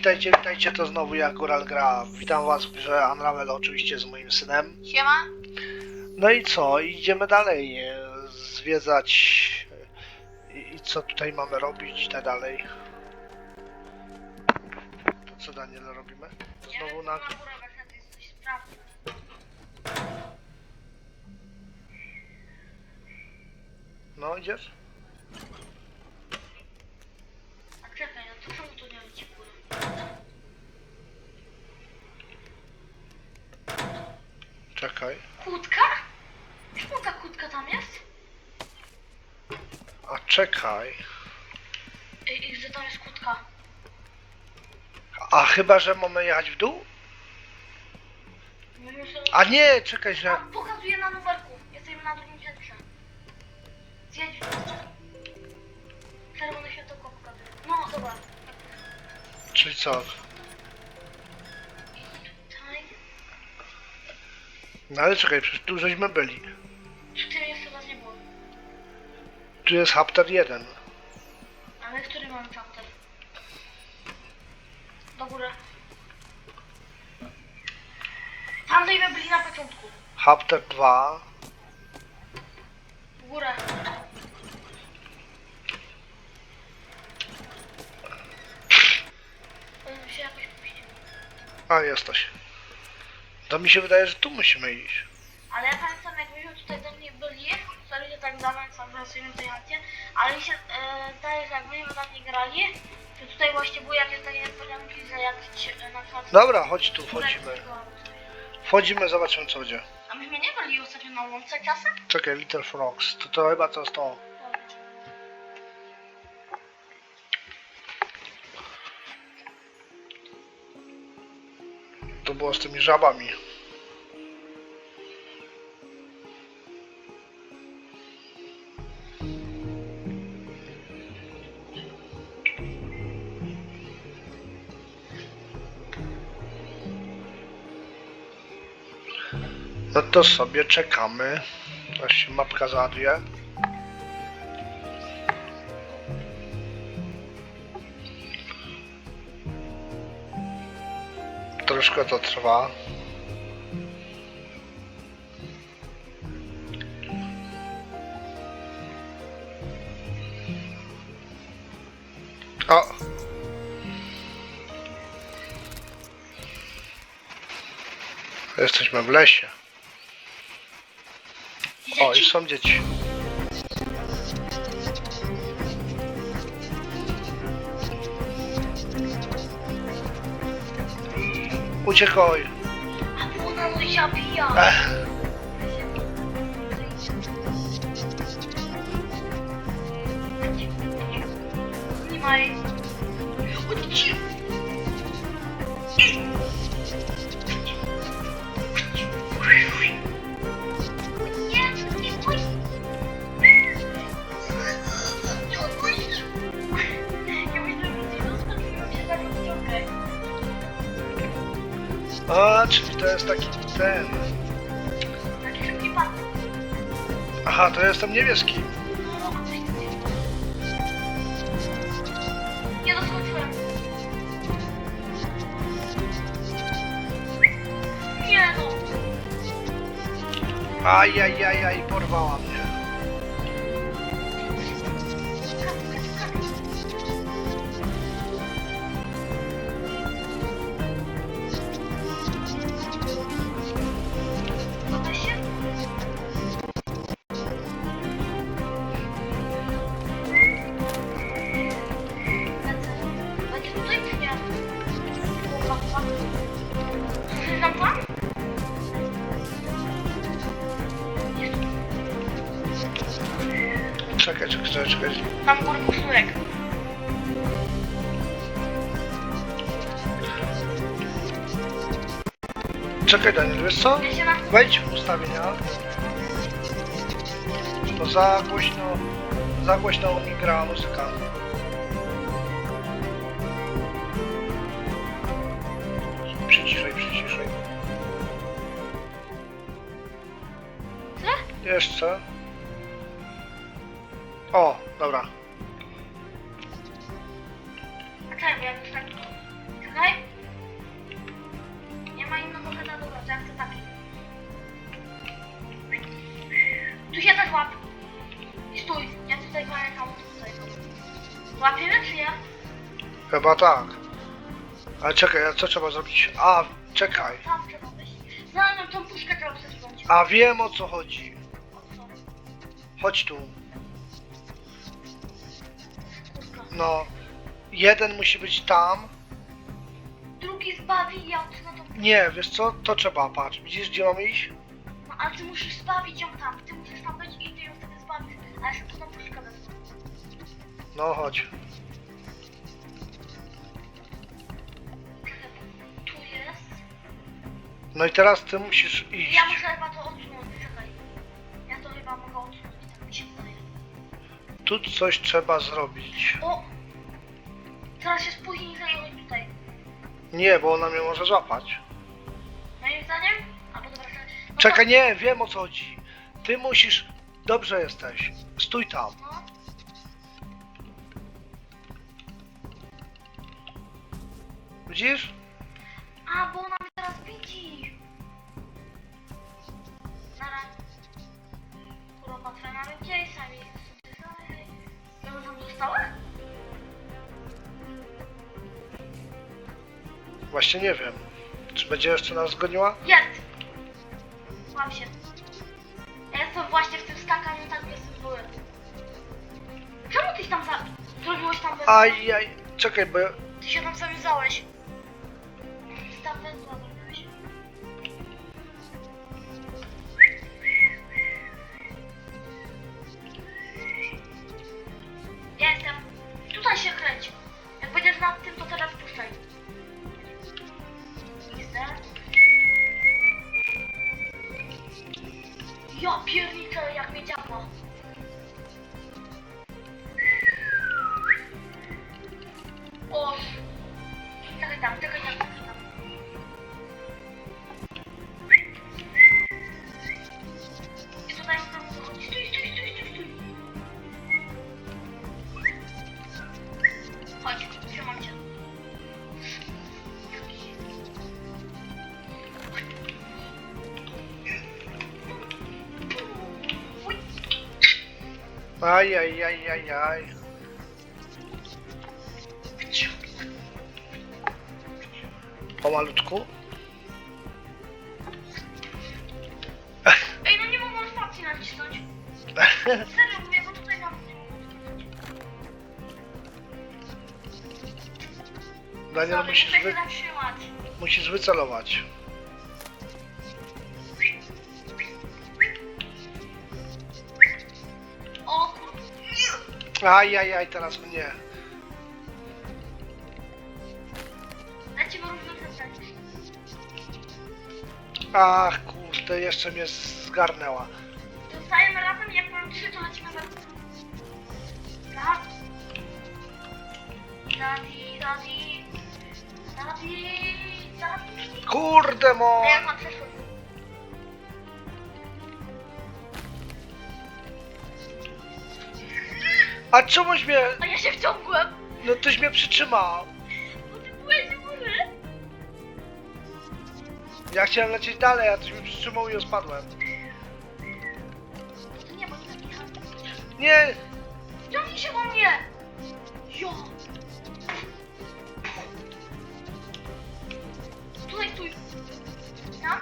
witajcie, witajcie, to znowu ja, Góral Gra. Witam was w grze Unravel, oczywiście z moim synem. Siema. No i co, idziemy dalej, zwiedzać e, i, i co tutaj mamy robić i tak dalej. To co Daniel robimy? To znowu na... No idziesz? A czekaj, no to czemu tu nie leci w górę? Czekaj. Kłódka? Czemu ta kłódka tam jest? A czekaj. I, że tam jest kłódka. A chyba, że mamy jechać w dół? A nie, czekaj, A, że... pokazuje na numerku. Jesteśmy na drugim piętrze. Zjedź w dół. Czerwone światełko pokazuje. No, dobra. Czyli co? No ale czekaj, przecież tu żeśmy byli. Tym jeszcze raz nie było. Tu jest Hapter 1. Ale który mamy chapter? Do góry. Tam dajmy byli na początku. Hapter 2. W górę. Się jakoś puścił. A, jesteś. To mi się wydaje, że tu musimy iść. Ale ja pamiętam jak myśmy tutaj do mnie byli, sorry, że tak zawracam pracujemy tej akcję, ale mi się e, zdaje, że jak myśmy tam nie grali, to tutaj właśnie były jakieś takie niespodzianki, że jak e, na przykład... Dobra, chodź tu, wchodzimy. Wchodzimy, zobaczymy co będzie. A myśmy nie byli ostatnio na łące czasem? Czekaj, Little Frogs. To, to chyba to jest to. Było z tymi żabami. No to sobie czekamy, aż się mapka załaduje. Troszkę to trwa. O! Jesteśmy w lesie. O, i są dzieci. Uciekaj. A ona no zabija! Ech, Nie ma jej. A, czyli to jest taki ten. Taki szybki pan. Aha, to jestem niebieski. No. Nie doskoczyłem. Nie no. Ajajajaj, porwała mnie. Czekaj, czekaj, czekaj, czekaj. tam górny sznurek. Czekaj, Daniel, wiesz co? Ja się na... Wejdź w ustawienia. Bo za głośno, za głośno mi grała muzyka. Przyciszaj, przyciszaj. Co? Jeszcze. O, dobra. A bo ja już tak... Czekaj. Nie ma innego heada, dobra, to ja chcę taki. Tu się też łap. I stój, ja tutaj pamiętam, tutaj. Łapiemy czy nie? Chyba tak. Ale czekaj, a co trzeba zrobić? A, czekaj. Tam trzeba wyjść. Znalazłem tą puszkę, którą chcesz wziąć. A wiem o co chodzi. O co? Chodź tu. No. Jeden musi być tam. Drugi zbawi, ja odsunę tą puszkę. Nie, wiesz co? To trzeba, patrz. Widzisz, gdzie mamy iść? No ale ty musisz zbawić ją tam. Ty musisz tam być i ty ją wtedy zbawisz. A ja sobie tą puszkę wezmę. No, chodź. Tu jest. No i teraz ty musisz iść. Ja muszę chyba to odsunąć, czekaj. Ja to chyba mogę odsunąć, tak mi się wydaje. Tu coś trzeba zrobić. O! Teraz się spóźni i tutaj. Nie, bo ona mnie może złapać. Moim zdaniem? Albo dobra, no Czekaj, nie, wiem o co chodzi. Ty musisz... Dobrze jesteś. Stój tam. No. Widzisz? A, bo ona mnie teraz widzi. Nara. Kurwa, twoja mamy gdzieś została? Właśnie nie wiem. Czy będzie jeszcze nas zgoniła? Jest! Łap się. Ja jestem właśnie w tym skakaniu tak jestem były. Czemu tyś tam za... zrobiłeś tam? Aj, aj. Czekaj, bo... ja- Ty się tam zawiązałeś. Aj, aj, aj, aj, aj. Pomalutku. Ej, no nie mogłam spacji nacisnąć. Serio mówię, bo tutaj nie nacisnąć. Daniel, Sorry, musisz, muszę się wy... zatrzymać. musisz wycelować. Kurde. Aj, aj, aj, teraz mnie. Lecimy różne zasadzie. Ach, kurde, jeszcze mnie zgarnęła. Zostajemy razem i jak mam trzy, to lecimy razem. Tak? Dadi, dadi. Dadi, dadi. Kurde, mo... A jak mam przeszło? A czemuś mnie... A ja się wciągłem. No tyś mnie przytrzymał. Bo ty byłeś w górze. Ja chciałem lecieć dalej, a tyś mnie przytrzymał i spadłem. No to nie, bo nie zapycham. Nie! Wciągnij się do mnie. Jo. Tutaj stój. Tam?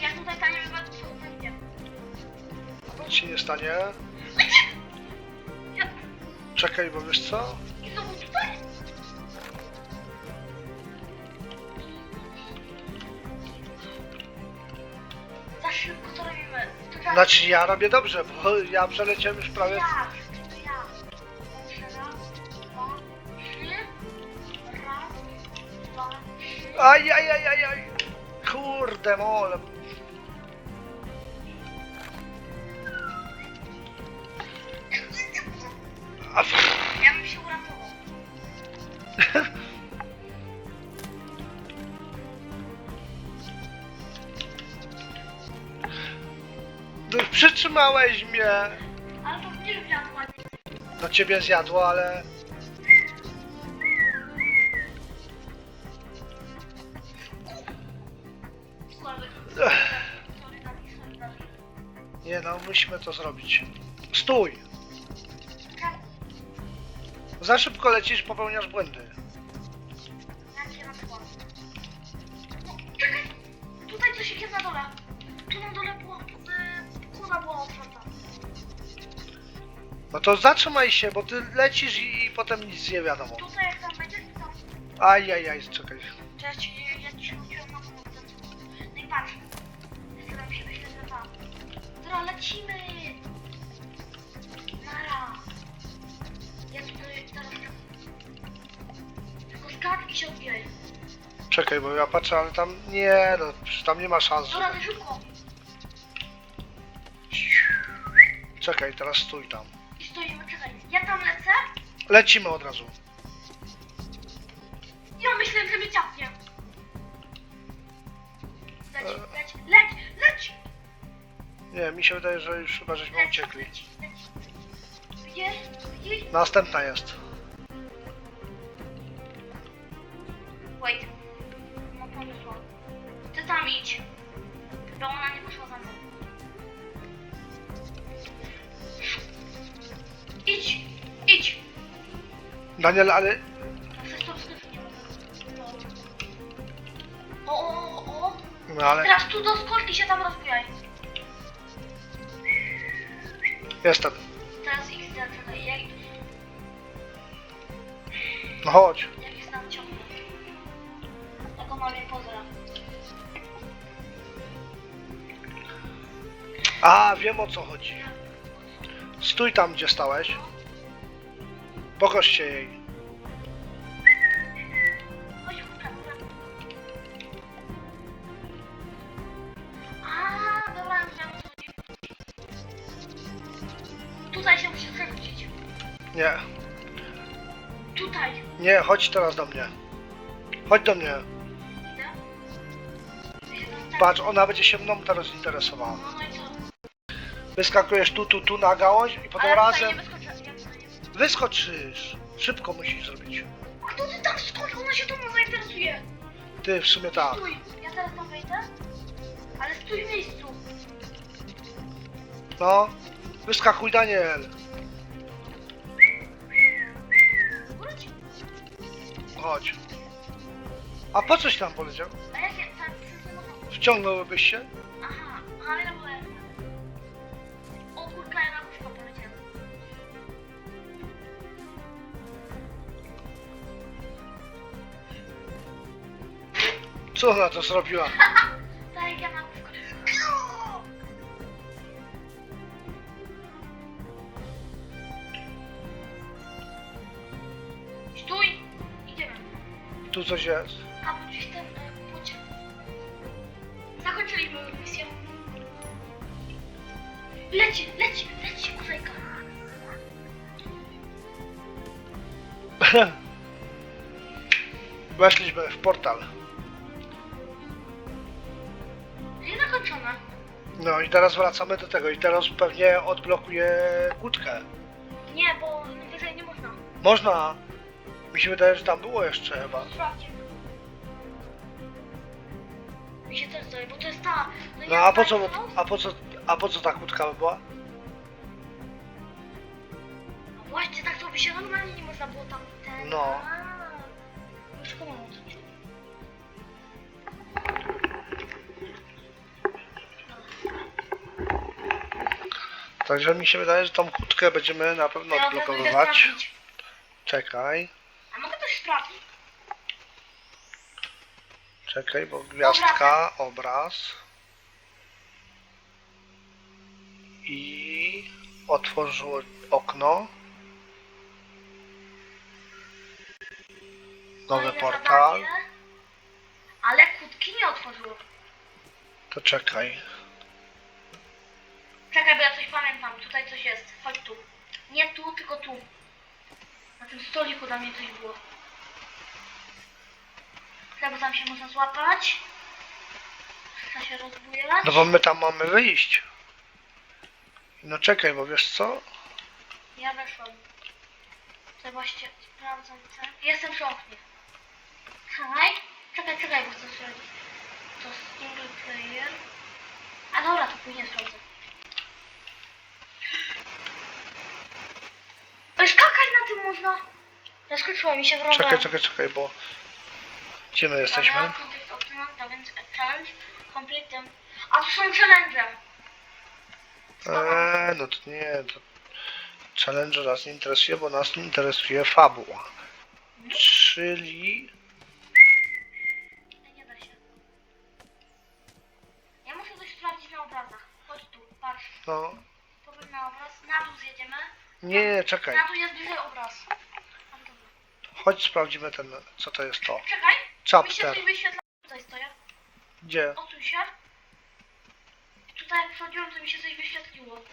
Ja tutaj tanie wypadł co będzie. Nic się nie stanie. Czekaj, bo wiesz co? Za szybko to robimy. To tak- Znaczy ja robię dobrze, bo ja przeleciałem już prawie... Ja, to ja. Dobrze, raz, dwa, trzy. Raz, dwa, trzy. Aj, aj, aj, aj, aj. Kurde, mole. Ja bym się uratował. no, przytrzymałeś mnie! Ale to nie wiadła. No ciebie zjadło, ale... Sławek. Nie no, musimy to zrobić. Stój! Za szybko lecisz, popełniasz błędy. Się czekaj! Tutaj coś jest na dole. Tu na dole była, y, kura była otwarta. No to zatrzymaj się, bo ty lecisz i, i potem nic nie wiadomo. Tutaj jak tam będzie, to tam... Aj, aj, aj, czekaj. To ja ci, ja ci mówiłem na. No i patrz. Staram się że tam. Dobra, lecimy! Tylko skak i się odbijaj. Czekaj, bo ja patrzę, ale tam nie, no przecież tam nie ma szans. Dobra, Żeby... to szybko. Czekaj, teraz stój tam. I stoimy, czekaj. Ja tam lecę. Lecimy od razu. Ja myślałem, że mnie ciapnie. Leć, E. leć, leć, leć! Nie, mi się wydaje, że już chyba żeśmy Leć, uciekli. leć, leć. Widzisz? Widzisz? Następna jest. Daniel, ale nie mogę. O, o, o, o. No ale Teraz tu do skorki się tam rozbijaj. jestem. Teraz XD, czekaj, jak, No chodź. jak jest nam ciągle. Taką mam je pozdra. A, wiem o co chodzi. Stój tam, gdzie stałeś. Pokaż się jej. A, dobra, już wiem o co chodzi. Tutaj się musisz przerzucić. Nie, Tutaj. nie, chodź teraz do mnie. Chodź do mnie. Idę. Tak- Patrz, ona będzie się mną teraz interesowała. No, no i co? Wyskakujesz tu, tu, tu na gałąź i potem Ale tutaj razem nie. Wyskoczysz. Szybko musisz zrobić. A kto ty tam skocz? Ona się tobą zainteresuje. Ty, w sumie tak. Stój. Ja teraz tam wejdę. Ale stój w miejscu. No, wyskakuj Daniel. Wróć. Chodź. A po coś tam poleciał? A jakie? Tak. Wciągnąłbyś się? Aha, ale ja byłem. Co ona to zrobiła? Tak, ja na łóżko. Stój! Idziemy. Tu coś jest. A bo gdzieś ten e, pociąg. Zakończyliśmy misję. Leci, leci, leci, kurejka. Weszliśmy w portal. No i teraz wracamy do tego i teraz pewnie odblokuje łódkę. Nie, bo wyżej nie można. Można. Mi się wydaje, że tam było jeszcze chyba. Sprawdź. Mi się też zdaje, bo to jest ta... nie No a po jest co, a po co, a po co ta łódka by była? No właśnie, tak to by się normalnie nie można było tam... Ten... No. A, mam o co chodzi. Także mi się wydaje, że tą łódkę będziemy na pewno Ja odblokowywać. sprawdzić. Czekaj, A mogę też sprawdzić? czekaj, bo gwiazdka, obraz. I otworzyło okno. Nowy Kolejne portal. zadanie. Ale kłódki nie otworzyło. To. Czekaj, bo ja coś pamiętam. Tutaj coś jest. Chodź tu. Nie tu, tylko tu. Na tym stoliku dla mnie coś było. Bo tam się można złapać. Trzeba się rozbujać. No bo my tam mamy wyjść. No czekaj, bo wiesz co? Ja weszłam. To właśnie sprawdzam co. Jestem przy oknie. Czekaj. Czekaj, czekaj, bo chcę sprawdzić. to single player. A dobra, to później sprawdzę. Ej, skakać na tym można! Zaskoczyło mi się wrąbem. Czekaj, czekaj, czekaj, bo... Gdzie my jesteśmy? Więc challenge, complete them. A to są challenge! Eee, no to nie, to... Challenge nas nie interesuje, bo nas nie interesuje fabuła. Czyli... Nie, nie da się. Ja muszę coś sprawdzić na obrazach. Chodź tu, patrz. No... Powiem na obraz. Na dół zjedziemy. Nie, czekaj. Na dół jest bliżej obraz. Chodź sprawdzimy ten... Co to jest to? Czekaj. Mi się Chapter. coś wyświetla. Tutaj stoję. Gdzie? Odsuń się. I tutaj jak wchodziłem, to mi się coś wyświetliło.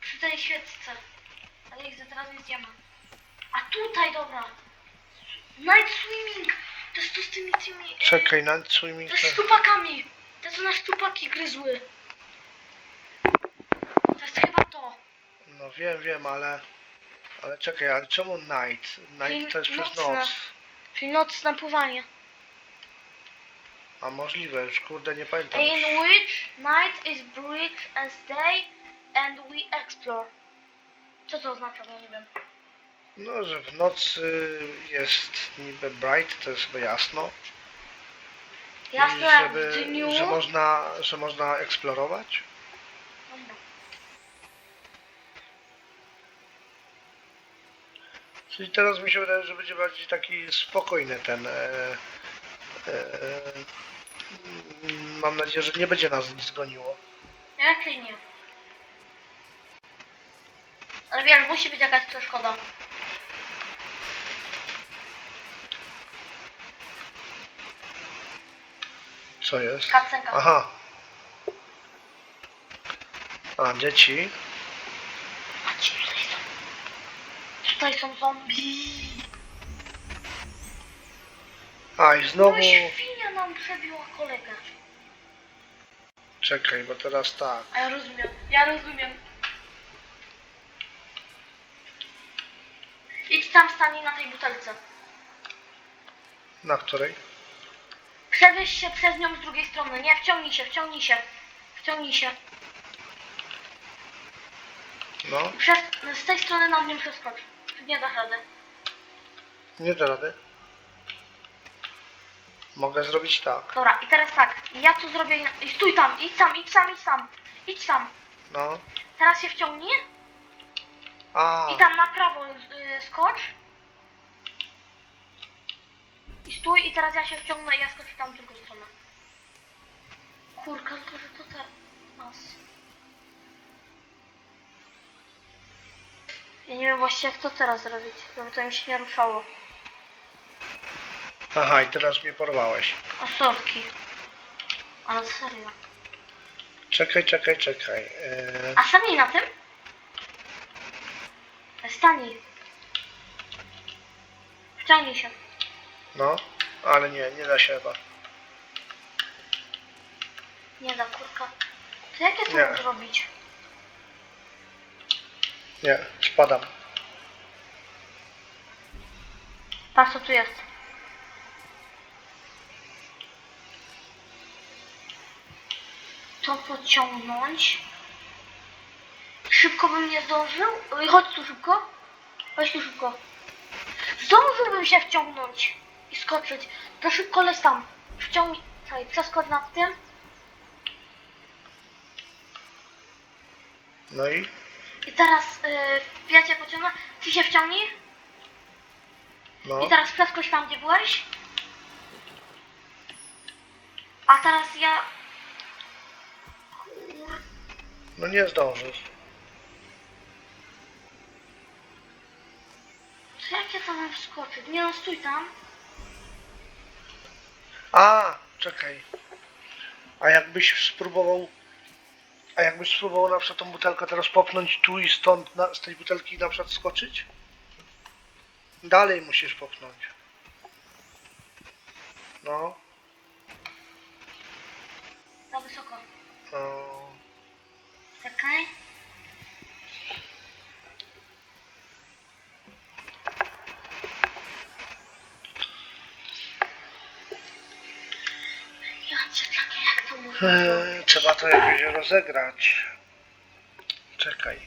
Przy tej świeczce. Ale ich za teraz nic nie ma. A tutaj, dobra. Night swimming. To jest to z tymi, tymi... e, Czekaj, na swimming... To jest z szczupakami. Te co na szczupaki gryzły. To jest chyba to. No wiem, wiem, ale... Ale czekaj, ale czemu night? Night to jest przez noc. Czyli noc na pływanie. A możliwe, już kurde nie pamiętam. In which night is bright as day and we explore. Co to oznacza, bo nie wiem. No, że w nocy jest niby bright, to jest chyba jasno. Jasne, I jak w żeby, dniu. że można, że można eksplorować. Dobra. Czyli teraz mi się wydaje, że będzie bardziej taki spokojny ten. E, e, mm, mam nadzieję, że nie będzie nas nic goniło. Raczej nie. Ale wiesz, musi być jakaś przeszkoda. Co jest? Kacenka. Aha. A, dzieci. A ci tutaj są. Tutaj są zombie. A, i znowu. No świnia nam przebiła kolegę. Czekaj, bo teraz tak. A ja rozumiem, ja rozumiem. Idź tam stań na tej butelce. Na której? Przewieź się przez nią z drugiej strony. Nie, wciągnij się, wciągnij się. Wciągnij się. No, Przez, z tej strony na nią przeskocz. Nie da rady. nie da rady. Mogę zrobić tak. Dobra, i teraz tak. Ja tu zrobię... I stój tam, idź tam, idź tam, idź tam. Idź tam. No. Teraz się wciągnij A, i tam na prawo y, skocz. I stój i teraz ja się wciągnę i ja skoczę tam w drugą stronę. Kurka, to że to teraz. Ja nie wiem właściwie jak to teraz zrobić, żeby to mi się nie ruszało. aha, i teraz mnie porwałeś. A sorki. Ale serio. Czekaj, czekaj, czekaj. E, A stanij na tym? Stanij. Wciągnij się. no, ale nie, nie da się chyba. Nie da kurka. To jak ja to Nie. mam zrobić? Nie, spadam. Patrz co tu jest. To pociągnąć. Szybko bym nie zdążył. Oj, Chodź tu szybko. Chodź tu szybko. Zdążyłbym się wciągnąć i skoczyć. To szybko leć tam. Wciągnij. Czekaj, przeskocz nad tym. No i? I teraz yy, ja cię pociągnę. Ty się wciągnij. No. I teraz przeskocz tam, gdzie byłeś. A teraz ja... No nie zdążysz. To jak ja tam mam wskoczyć? Nie no, stój tam. A, czekaj. A jakbyś spróbował... A jakbyś spróbował na przykład tą butelkę teraz popchnąć tu i stąd na, z tej butelki na przykład skoczyć? Dalej musisz popchnąć. No. Za wysoko. no. Czekaj. Ja cię Eee, trzeba to jakoś rozegrać. Czekaj.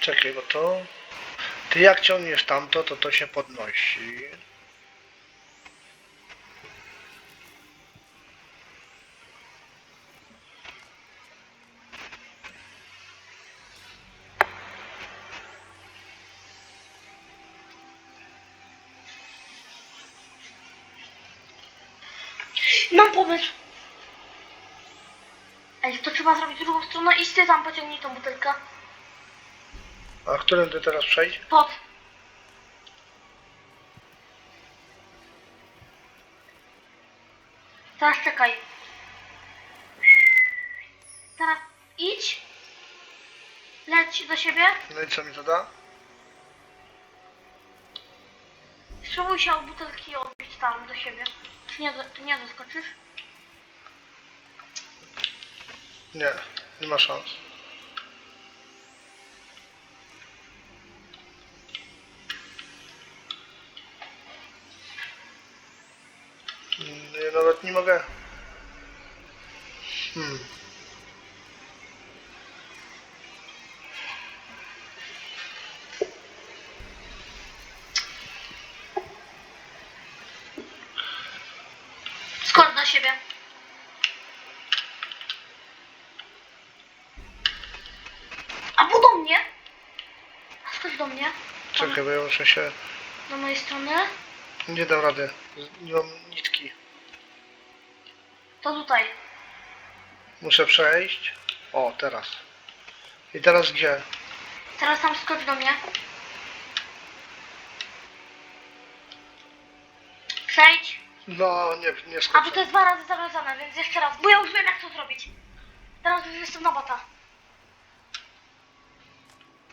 Czekaj, bo to... Ty jak ciągniesz tamto, to to się podnosi. Mam pomysł. Ej, to trzeba zrobić drugą stronę i ty tam pociągnij tą butelkę. A którym ty teraz przejdź? Pod. Teraz czekaj. Teraz idź. Leć do siebie. No i co mi to da? Spróbuj się od butelki odbić tam do siebie. Nie, nie doskoczysz? Nie, nie ma szans. Nie, nawet nie mogę. Hmm. Skocz do siebie. A bo do mnie? A skocz do mnie. Czekaj, bo ja muszę się... Do mojej strony. Nie dam rady. Nie mam nitki. To tutaj. Muszę przejść. O, teraz. I teraz gdzie? Teraz tam skocz do mnie. Przejdź. No, nie, nie A bo to skoczę. jest dwa razy zawiązane, więc jeszcze raz. Bo ja już wiem jak to zrobić. Teraz już jestem na bata.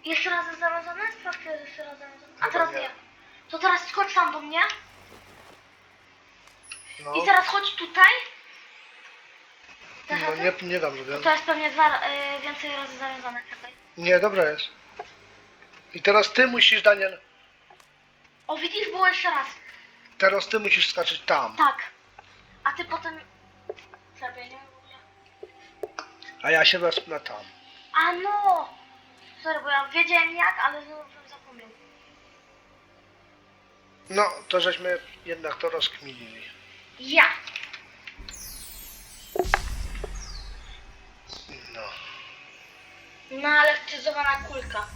Jeszcze raz jest? Sprawdź, czy jest jeszcze raz zawiązane. A Chyba teraz nie. nie. To teraz skocz tam do mnie. No, I teraz chodź tutaj. No nie, nie dam rady. To jest pewnie dwa, y, więcej razy zawiązane. Czekaj. Nie, dobra jest. I teraz ty musisz, Daniel, O, widzisz, było jeszcze raz. teraz ty musisz skoczyć tam. Tak. A ty potem... Czekaj, nie. A ja się wespnę tam. A no! Sorry, bo ja wiedziałem jak, ale znowu bym zapomniał. No, to żeśmy jednak to rozkminili. Ja! No. No ale wczyzowana kulka.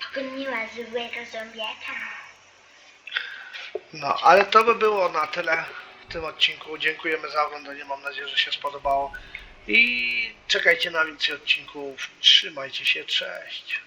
Pogoniła złego zombiaka. No, ale to by było na tyle w tym odcinku. Dziękujemy za oglądanie. Mam nadzieję, że się spodobało. I czekajcie na więcej odcinków. Trzymajcie się. Cześć.